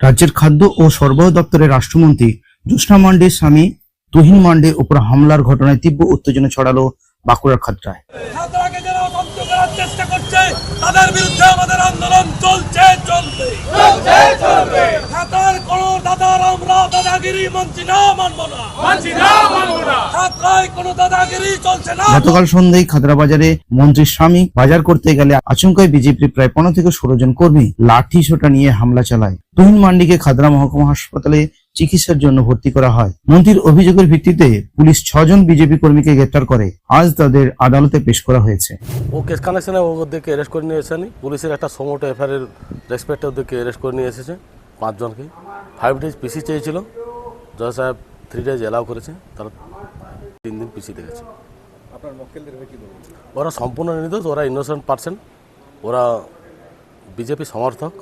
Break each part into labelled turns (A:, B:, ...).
A: রাজ্যের খাদ্য ও সরবরাহ দপ্তরের রাষ্ট্রমন্ত্রী জ্যোৎস্না মান্ডে, স্বামী তুহিন মান্ডে উপর হামলার ঘটনায় তীব্র উত্তেজনা ছড়ালো বাঁকুড়ার
B: করার চেষ্টা করছে, তাদের বিরুদ্ধে আমাদের আন্দোলন চলছে। দাদাগিরি মানছি না মানবো না। মানছি না মানবো না। ছাত্রায় কোন দাদাগিরি চলছে না।
A: গতকাল সন্ধ্যায় খাতড়া বাজারে মন্ত্রীর স্বামী বাজার করতে গেলে আচমকায় বিজেপির প্রায় পনেরো থেকে ষোলো জন কর্মী লাঠি সোটা নিয়ে হামলা চালায়। তুহিন মান্ডিকে খাতড়া মহকুমা হাসপাতালে চিকিৎসার জন্য ভর্তি করা হয়। মন্ত্রীর অভিযোগের ভিত্তিতে পুলিশ ছজন বিজেপি কর্মীকে গ্রেপ্তার করে। আজ তাদের আদালতে পেশ করা হয়েছে।
C: ও কেস কানেকশনে ওদেরকে অ্যারেস্ট করে নিয়ে এসেনি। পুলিশের একটা সমোটো এফআইআর রেসপেক্টে ওদেরকে অ্যারেস্ট করে নিয়ে এসেছে পাঁচজনকে। ফাইভ ডেজ পিসি চেয়েছিল। জয় সাহেব থ্রি ডেজ অ্যালাউ করেছে তারা তিন দিন পিছিয়ে গেছে। ওরা সম্পূর্ণ নির্দোষ ওরা ইনোসেন্ট পার্সেন্ট ওরা বিজেপি সমর্থক।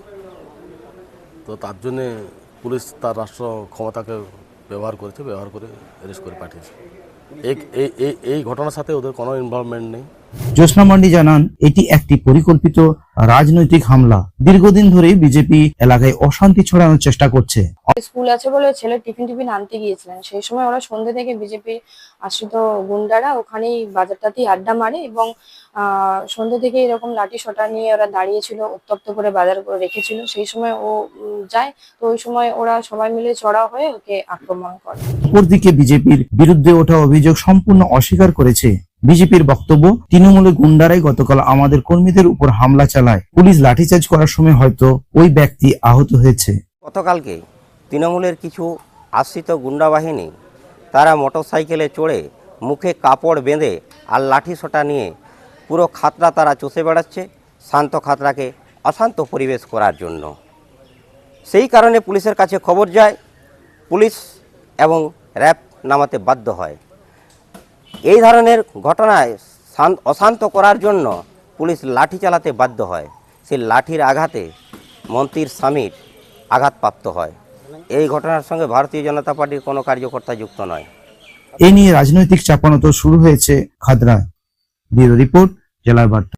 C: তো তার জন্যে পুলিশ তার রাষ্ট্র ক্ষমতাকে ব্যবহার করেছে ব্যবহার করে অ্যারেস্ট করে পাঠিয়েছে। এই এই- এই ঘটনার সাথে ওদের কোনো ইনভলভমেন্ট নেই।
A: জ্যোৎস্না মান্ডি জানান এটি একটি পরিকল্পিত রাজনৈতিক হামলা। দীর্ঘদিন ধরেই বিজেপি এলাকায় অশান্তি ছড়ানোর চেষ্টা করছে।
D: স্কুল আছে বলে ছেলে টিফিন টিফিন আনতে গিয়েছিলেন। সেই সময় ওরা সন্ধ্যে থেকে বিজেপি আশ্রিত গুন্ডারা ওখানেই বাজারটাতেই আড্ডা মারে এবং সন্ধ্যে থেকে এরকম লাঠি সোটা নিয়ে ওরা দাঁড়িয়েছিল উত্তপ্ত করে বাজার করে রেখেছিল। সেই সময় ও যায়। তো ওই সময় ওরা সবাই মিলে চড়া হয়ে ওকে আক্রমণ করে।
A: অপরদিকে বিজেপির বিরুদ্ধে ওঠা অভিযোগ সম্পূর্ণ অস্বীকার করেছে। বিজেপির বক্তব্য, তৃণমূলের গুন্ডারাই গতকাল আমাদের কর্মীদের উপর হামলা চালায়। পুলিশ লাঠিচার্জ করার সময় হয়তো ওই ব্যক্তি আহত হয়েছে।
E: গতকালকে তৃণমূলের কিছু আশ্রিত গুন্ডা বাহিনী তারা মোটরসাইকেলে চড়ে মুখে কাপড় বেঁধে আর লাঠি সোটা নিয়ে পুরো খাতরা তারা চষে বেড়াচ্ছে, শান্ত খাতরাকে অশান্ত পরিবেশ করার জন্য। সেই কারণে পুলিশের কাছে খবর যায়, পুলিশ এবং র্যাব নামাতে বাধ্য হয়। এই ধরনের ঘটনায় শান- অশান্ত করার জন্য পুলিশ লাঠি চালাতে বাধ্য হয়। সেই লাঠির আঘাতে মন্ত্রীর স্বামীর আঘাতপ্রাপ্ত হয়। এই ঘটনার সঙ্গে ভারতীয় জনতা পার্টির কোনো কার্যকর্তা যুক্ত নয়।
A: এ নিয়ে রাজনৈতিক চাপানো তো শুরু হয়েছে খাদরায়। ব্যুরো রিপোর্ট, জেলার বার্তা।